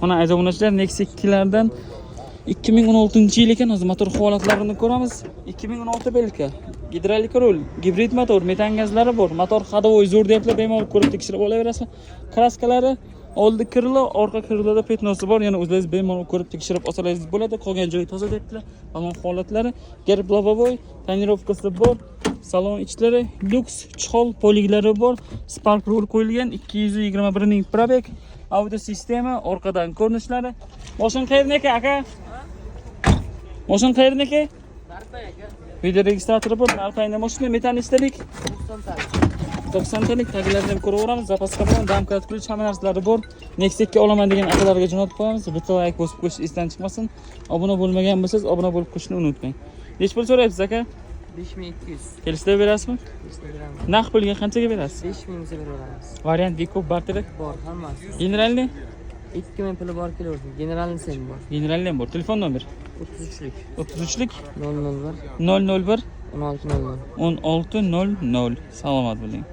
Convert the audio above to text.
Mana aziz obunachilar Nexia 2lardan 2016 yil ekan hozir motor holatlarini ko'ramiz 2016 belka gidrolik rul gibrid motor metan gazlari bor motor ходовой zo'r deyaptilar bemalol ko'rib tekshirib olaverasizlar kraskalari oldi krilo orqa kriloda petnosi bor yana o'zingiz bemalol ko'rib tekshirib olsangiz bo'ladi qolgan joyi toza debdilar balon holatlari gerb lobovoy tonirovkasi bor salon ichlari lyuks chol poliglari bor spark rul qo'yilgan 221 ming probeg Audio sistema, orqadan ko'rinishlari. Moshin qayerniki, aka? Moshin qayerniki? Narpay aka. Video registratori bor, Narpayning moshina metanistalik. 90 talik taglarni ham ko'raveramiz. Zapaska bilan damka tkuluch hamma narsalari bor. Nextga olaman degan akalarga jo'natib qo'yamiz. Bitta like bosib qo'yish esdan chiqmasin. Obuna bo'lmagan bo'lsangiz, obuna bo'lib qo'yishni unutmang. Nech pul so'rayapsiz aka? 5200 kelishtirib berasizmi? Instagram naqd pulga qanchaga berasiz? 5000 so'm beramiz. variant vikop barteri Bor hammasi. generalniy 2000 puli bor kelaversin. Generalni sen bor. generalniy ham bor? Telefon nomer 33lik 33lik 001 001 1600. 1600 salomat bo'ling